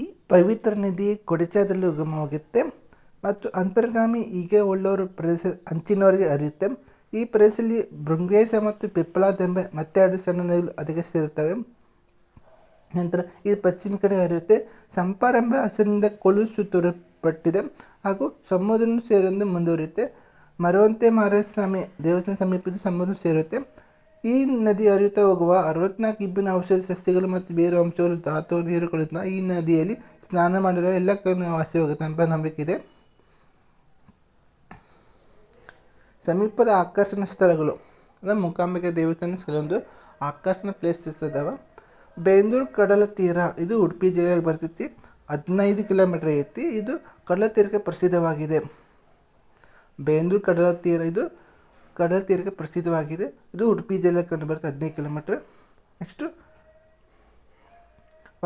ಈ ಪವಿತ್ರ ನದಿ ಕೊಡಚಾದಲ್ಲಿ ಉಗಮವಾಗುತ್ತೆ ಮತ್ತು ಅಂತರ್ಗಾಮಿ ಹೀಗೆ ಉಳ್ಳವರು ಪ್ರದೇಶ ಅಂಚಿನವರೆಗೆ ಹರಿಯುತ್ತೆ. ಈ ಪ್ರದೇಶದಲ್ಲಿ ಭೃಂಗೇಶ ಮತ್ತು ಪಿಪ್ಪಲಾದೆಂಬ ಮತ್ತೆರಡು ಸಣ್ಣ ನದಿಗಳು ಅದಕ್ಕೆ ಸೇರುತ್ತವೆ ನಂತರ ಇದು ಪಶ್ಚಿಮ ಕಡೆ ಹರಿಯುತ್ತೆ. ಸಂಪಾರಂಭ ಹಸಿರಿನಿಂದ ಕೊಲುಸು ಸುತ್ತುವರಿಪಟ್ಟಿದೆ ಹಾಗೂ ಸಮುದ್ರವನ್ನು ಸೇರಿದಂತೆ ಮುಂದುವರಿಯುತ್ತೆ. ಮರವಂತೆ ಮಾರಸ್ವಾಮಿ ದೇವಸ್ಥಾನ ಸಮೀಪದ ಸಮುದ್ರ ಸೇರುತ್ತೆ. ಈ ನದಿ ಹರಿಯುತ್ತಾ ಹೋಗುವ ಅರವತ್ನಾಲ್ಕು ಇಬ್ಬಿನ ಔಷಧಿ ಸಸ್ಯಗಳು ಮತ್ತು ಬೇರೆ ಅಂಶಗಳು ಧಾತು ನೀರುಗಳಿಂದ ಈ ನದಿಯಲ್ಲಿ ಸ್ನಾನ ಮಾಡಿರೋ ಎಲ್ಲ ವಾಸಿ ಹೋಗುತ್ತೆ ಎಂಬ ನಂಬಿಕೆ ಇದೆ. ಸಮೀಪದ ಆಕರ್ಷಣ ಸ್ಥಳಗಳು. ಅಂದರೆ ಮೂಕಾಂಬಿಕೆ ದೇವಸ್ಥಾನ ಕೆಲವೊಂದು ಆಕರ್ಷಣ ಪ್ಲೇಸಸ್ ಅದಾವ ಬೆಂದೂರು ಕಡಲ ತೀರ, ಇದು ಉಡುಪಿ ಜಿಲ್ಲೆಗೆ ಬರ್ತೈತಿ ಹದಿನೈದು ಕಿಲೋಮೀಟ್ರ್ ಐತಿ ಇದು ಕಡಲ ತೀರಕ್ಕೆ ಪ್ರಸಿದ್ಧವಾಗಿದೆ. ಬೇಂದೂರು ಕಡಲ ತೀರ, ಇದು ಕಡಲ ತೀರಕ್ಕೆ ಪ್ರಸಿದ್ಧವಾಗಿದೆ. ಇದು ಉಡುಪಿ ಜಿಲ್ಲೆ ಕಂಡು ಬರುತ್ತೆ, ಹದಿನೈದು ಕಿಲೋಮೀಟ್ರ್. ನೆಕ್ಸ್ಟು,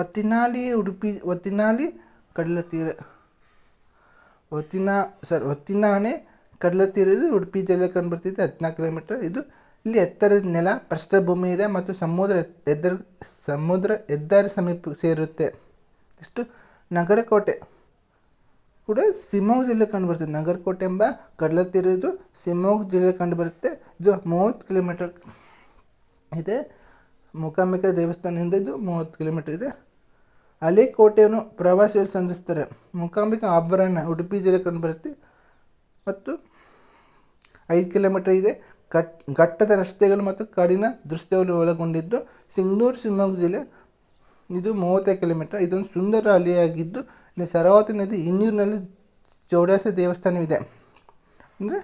ಒತ್ತಿನಾಲಿ ಉಡುಪಿ, ಒತ್ತಿನಾಲಿ ಕಡಲ ತೀರ. ಒತ್ತಿನ, ಸರ್, ಒತ್ತಿನಾನೆ ಕಡಲ ತೀರ. ಇದು ಉಡುಪಿ ಜಿಲ್ಲೆ ಕಂಡು ಬರ್ತಿದೆ, ಹದಿನಾಲ್ಕು ಕಿಲೋಮೀಟ್ರ್. ಇದು ಇಲ್ಲಿ ಎತ್ತರದ ನೆಲ ಪ್ರಸ್ಥಭೂಮಿ ಇದೆ ಮತ್ತು ಸಮುದ್ರ ಎದ್ದರ್ ಸಮುದ್ರ ಹೆದ್ದಾರಿ ಸಮೀಪ ಸೇರುತ್ತೆ. ಇಷ್ಟು ನಗರಕೋಟೆ. ಕೂಡ ಶಿವಮೊಗ್ಗ ಜಿಲ್ಲೆ ಕಂಡು ಬರ್ತದೆ ನಗರಕೋಟೆ ಎಂಬ ಕಡಲ ತೀರ ಇದು ಶಿವಮೊಗ್ಗ ಜಿಲ್ಲೆ ಕಂಡುಬರುತ್ತೆ. ಇದು ಮೂವತ್ತು ಕಿಲೋಮೀಟರ್ ಇದೆ. ಮೂಕಾಂಬಿಕಾ ದೇವಸ್ಥಾನದಿಂದ ಇದು ಮೂವತ್ತು ಕಿಲೋಮೀಟರ್ ಇದೆ. ಅಲೆ ಕೋಟೆಯನ್ನು ಪ್ರವಾಸಿಗರು ಸಂಧಿಸ್ತಾರೆ ಮೂಕಾಂಬಿಕಾ ಆಭರಣ ಉಡುಪಿ ಜಿಲ್ಲೆ ಕಂಡುಬರುತ್ತೆ. ಮತ್ತು ಐದು ಕಿಲೋಮೀಟರ್ ಇದೆ. ಕಟ್, ಘಟ್ಟದ ರಸ್ತೆಗಳು ಮತ್ತು ಕಡಿನ ದೃಶ್ಯಗಳು ಒಳಗೊಂಡಿದ್ದು ಸಿಂಗ್ನೂರು ಶಿವಮೊಗ್ಗ ಜಿಲ್ಲೆ. ಇದು ಮೂವತ್ತೈದು ಕಿಲೋಮೀಟರ್. ಇದೊಂದು ಸುಂದರ ಅಲೆಯಾಗಿದ್ದು ಇಲ್ಲಿ ಶರಾವತಿ ನದಿ ಇನ್ನೂರಿನಲ್ಲಿ ಚೌಡಾಸ ದೇವಸ್ಥಾನವಿದೆ. ಅಂದರೆ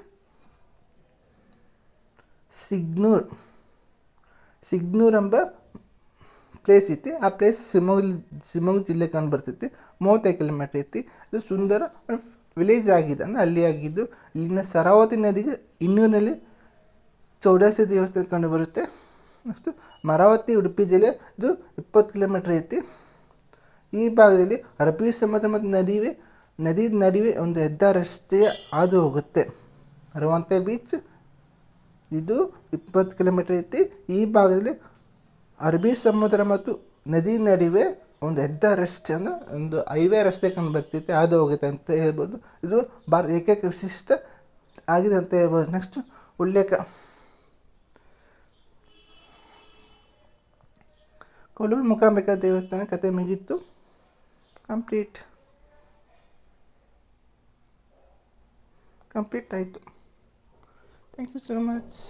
ಸಿಗ್ನೂರ್ ಸಿಗ್ನೂರ್ ಎಂಬ ಪ್ಲೇಸ್ ಐತಿ. ಆ ಪ್ಲೇಸ್ ಶಿವಮೊಗ್ಗ ಶಿವಮೊಗ್ಗ ಜಿಲ್ಲೆ ಕಂಡು ಬರ್ತೈತಿ. ಮೂವತ್ತೈದು ಕಿಲೋಮೀಟ್ರ್ ಐತಿ. ಇದು ಸುಂದರ ವಿಲೇಜ್ ಆಗಿದೆ. ಅಂದರೆ ಅಲ್ಲಿ ಆಗಿದ್ದು, ಇಲ್ಲಿನ ಸರಾವತಿ ನದಿಗೆ ಇನ್ನೂರಿನಲ್ಲಿ ಚೌಡಾಸಿ ದೇವಸ್ಥಾನ ಕಂಡು ಬರುತ್ತೆ. ನೆಕ್ಸ್ಟು ಮರಾವತಿ, ಉಡುಪಿ ಜಿಲ್ಲೆ ಇದು ಇಪ್ಪತ್ತು ಕಿಲೋಮೀಟ್ರ್ ಐತಿ. ಈ ಭಾಗದಲ್ಲಿ ಅರಬ್ಬಿ ಸಮುದ್ರ ಮತ್ತು ನದಿವೆ ನದಿ ನಡುವೆ ಒಂದು ಹೆದ್ದಾರಿ ರಸ್ತೆಯ ಹಾದು ಹೋಗುತ್ತೆ ಅರವಂತೆ ಬೀಚ್, ಇದು ಇಪ್ಪತ್ತು ಕಿಲೋಮೀಟರ್ ಐತಿ. ಈ ಭಾಗದಲ್ಲಿ ಅರಬ್ಬಿ ಸಮುದ್ರ ಮತ್ತು ನದಿ ನಡುವೆ ಒಂದು ಹೆದ್ದಾರಿ ರಸ್ತೆ ಅಂದರೆ ಒಂದು ಹೈವೇ ರಸ್ತೆ ಕಂಡು ಬರ್ತೈತೆ ಹಾದು ಹೋಗುತ್ತೆ ಅಂತ ಹೇಳ್ಬೋದು. ಇದು ಭಾರತ ಏಕೈಕ ವಿಶಿಷ್ಟ ಆಗಿದೆ ಅಂತ ಹೇಳ್ಬೋದು. ನೆಕ್ಸ್ಟ್ ಉಲ್ಲೇಖ. ಕೊಲ್ಲೂರು ಮುಖಾಂಬಿಕಾ ದೇವಸ್ಥಾನ ಕತೆ ಮುಗೀತು. ಕಂಪ್ಲೀಟ್ ಕಂಪ್ಲೀಟ್ ಆಯಿತು ಥ್ಯಾಂಕ್ ಯು ಸೋ ಮಚ್